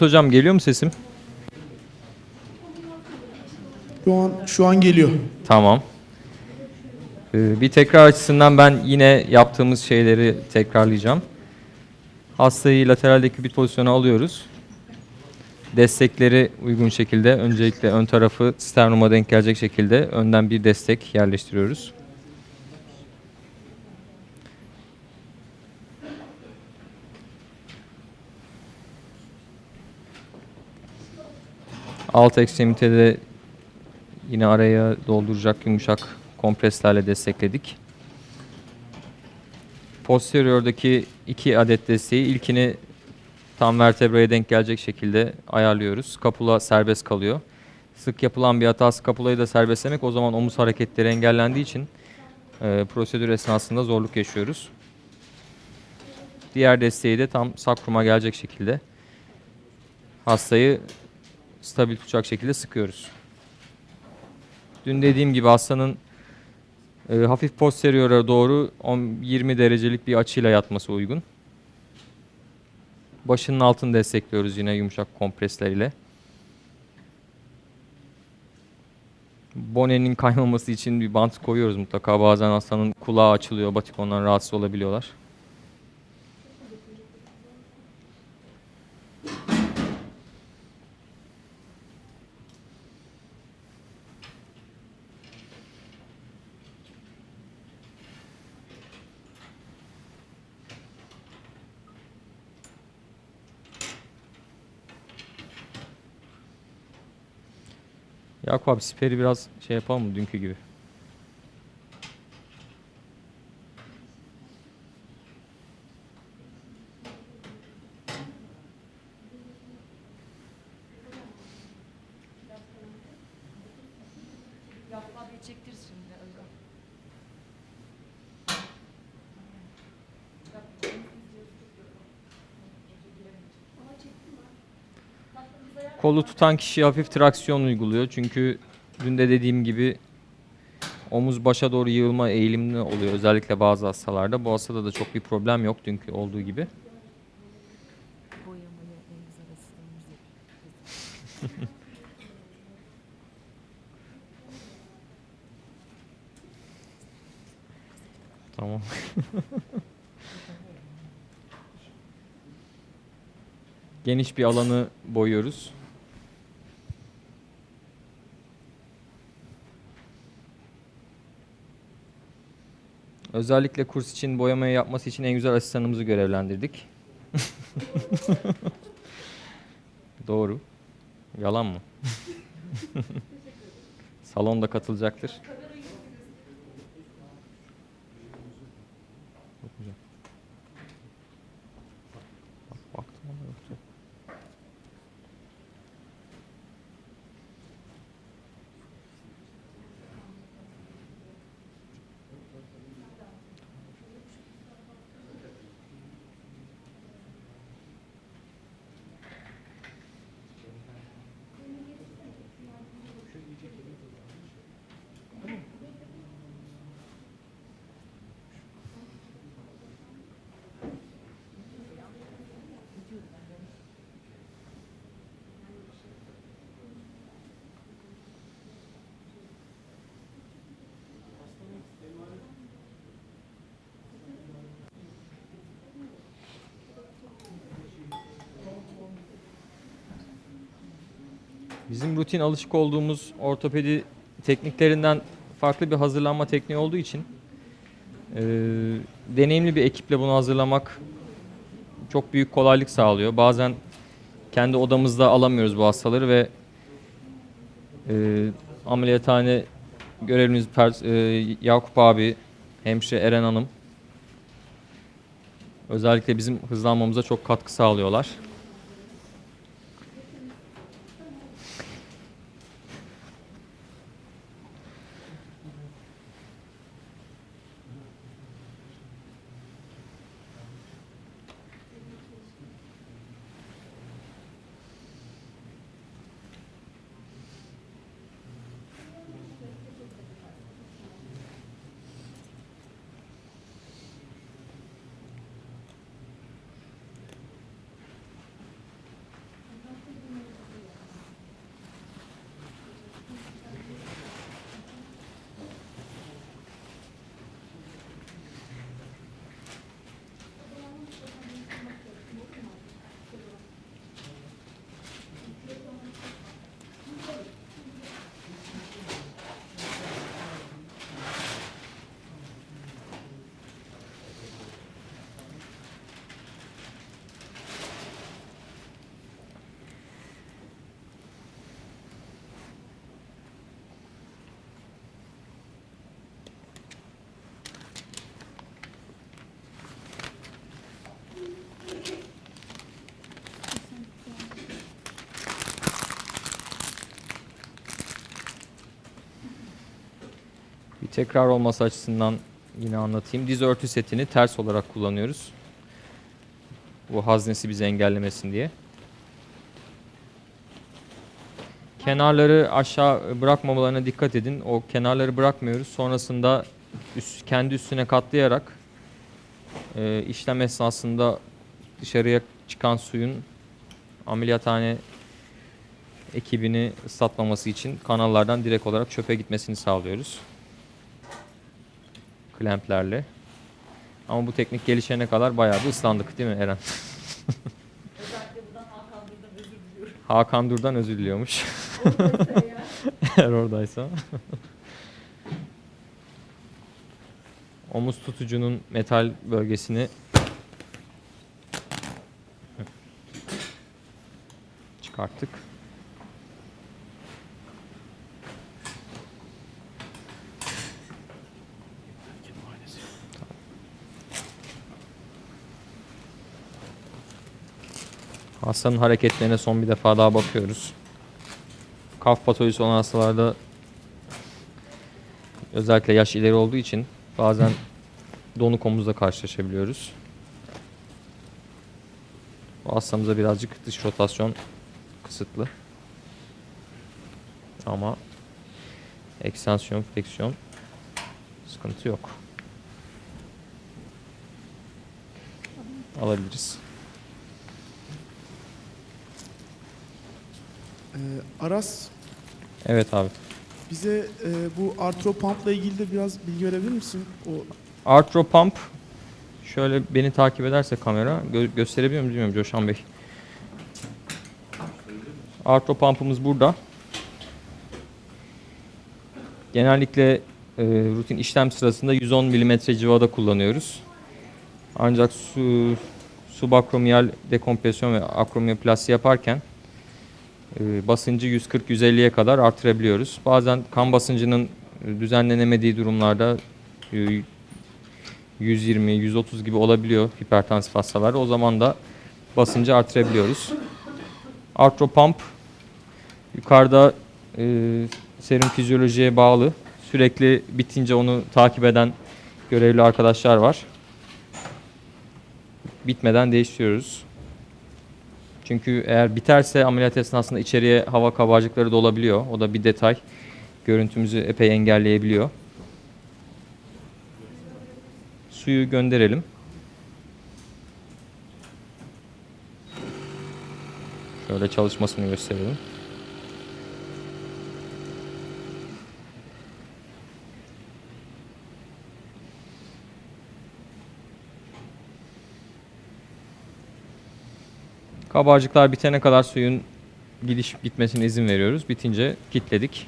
Hocam geliyor mu sesim? Şu an şu an geliyor. Tamam. Ee, Bir tekrar açısından ben yine yaptığımız şeyleri tekrarlayacağım. Hastayı lateral dekübit pozisyona alıyoruz. Destekleri uygun şekilde öncelikle ön tarafı sternuma denk gelecek şekilde önden bir destek yerleştiriyoruz. Alt ekstremitede Yine araya dolduracak yumuşak kompreslerle destekledik. Posteriordaki iki adet desteği ilkini tam vertebraya denk gelecek şekilde ayarlıyoruz. Kapula serbest kalıyor. Sık yapılan bir hata skapulayı da serbestlemek o zaman omuz hareketleri engellendiği için e, prosedür esnasında zorluk yaşıyoruz. Diğer desteği de tam sakruma gelecek şekilde hastayı stabil tutacak şekilde sıkıyoruz. Dün dediğim gibi hastanın e, hafif posteriora doğru 10-20 derecelik bir açıyla yatması uygun. Başının altını destekliyoruz yine yumuşak kompresler ile. Bonenin kaymaması için bir bant koyuyoruz mutlaka. Bazen hastanın kulağı açılıyor, batik ondan rahatsız olabiliyorlar. Yakup abi siperi biraz şey yapalım mı dünkü gibi? Yakup abi çektir şimdi Kolu tutan kişi hafif traksiyon uyguluyor. Çünkü dün de dediğim gibi omuz başa doğru yığılma eğilimli oluyor. Özellikle bazı hastalarda. Bu hastada da çok bir problem yok dünkü olduğu gibi. Tamam. Geniş bir alanı boyuyoruz. Özellikle kurs için boyamayı yapması için en güzel asistanımızı görevlendirdik. Doğru. Yalan mı? Salonda katılacaktır. Çok güzel. Bizim rutin alışık olduğumuz ortopedi tekniklerinden farklı bir hazırlanma tekniği olduğu için eee, deneyimli bir ekiple bunu hazırlamak çok büyük kolaylık sağlıyor. Bazen kendi odamızda alamıyoruz bu hastaları ve eee ameliyathane görevlimiz eee, Yakup abi, hemşire Eren Hanım özellikle bizim hızlanmamıza çok katkı sağlıyorlar. Tekrar olması açısından yine anlatayım. Diz örtü setini ters olarak kullanıyoruz. Bu haznesi bizi engellemesin diye. Kenarları aşağı bırakmamalarına dikkat edin. O kenarları bırakmıyoruz. Sonrasında üst, kendi üstüne katlayarak e, işlem esnasında dışarıya çıkan suyun ameliyathane ekibini ıslatmaması için kanallardan direkt olarak çöpe gitmesini sağlıyoruz. Klemplerle. Ama bu teknik gelişene kadar bayağı bir ıslandık değil mi Eren? Hakan Dur'dan özür diliyormuş. Eğer oradaysa. Omuz tutucunun metal bölgesini çıkarttık. Hastanın hareketlerine son bir defa daha bakıyoruz. Kaf patolojisi olan hastalarda özellikle yaş ileri olduğu için bazen donuk omuzla karşılaşabiliyoruz. Bu hastamıza birazcık dış rotasyon kısıtlı. Ama ekstansiyon, fleksiyon sıkıntı yok. Alabiliriz. Ee, Aras Evet abi. bize e, bu Artro Pump'la ilgili de biraz bilgi verebilir misin? O Artro Pump şöyle beni takip ederse kamera gö- gösterebiliyor muyum bilmiyorum Coşan Bey. Artro Pump'ımız burada. Genellikle e, rutin işlem sırasında 110 mm civada kullanıyoruz. Ancak su subakromiyal dekompresyon ve akromiyoplasti yaparken basıncı 140-150'ye kadar artırabiliyoruz. Bazen kan basıncının e, düzenlenemediği durumlarda e, 120, 130 gibi olabiliyor hipertansif hastalarda. O zaman da basıncı artırabiliyoruz. Artro pump yukarıda e, serum fizyolojiye bağlı. Sürekli bitince onu takip eden görevli arkadaşlar var. Bitmeden değiştiriyoruz. Çünkü eğer biterse ameliyat esnasında içeriye hava kabarcıkları dolabiliyor. O da bir detay. Görüntümüzü epey engelleyebiliyor. Suyu gönderelim. Şöyle çalışmasını gösterelim. Kabarcıklar bitene kadar suyun gidiş gitmesine izin veriyoruz. Bitince kilitledik.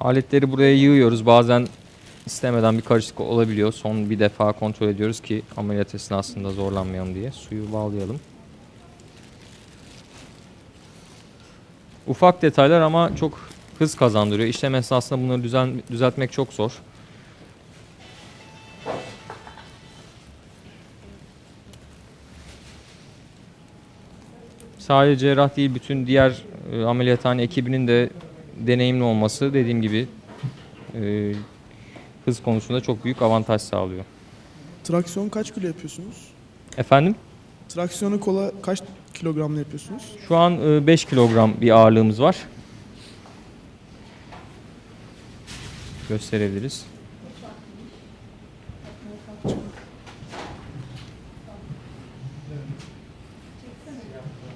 Aletleri buraya yığıyoruz. Bazen istemeden bir karışıklık olabiliyor. Son bir defa kontrol ediyoruz ki ameliyat esnasında zorlanmayalım diye. Suyu bağlayalım. Ufak detaylar ama çok hız kazandırıyor. İşlem esnasında bunları düzen, düzeltmek çok zor. Sadece cerrah değil bütün diğer e, ameliyathane ekibinin de deneyimli olması dediğim gibi e, hız konusunda çok büyük avantaj sağlıyor. traksiyon kaç kilo yapıyorsunuz? Efendim? Traksiyonu kola kaç kilogramla yapıyorsunuz? Şu an e, 5 kilogram bir ağırlığımız var. Gösterebiliriz.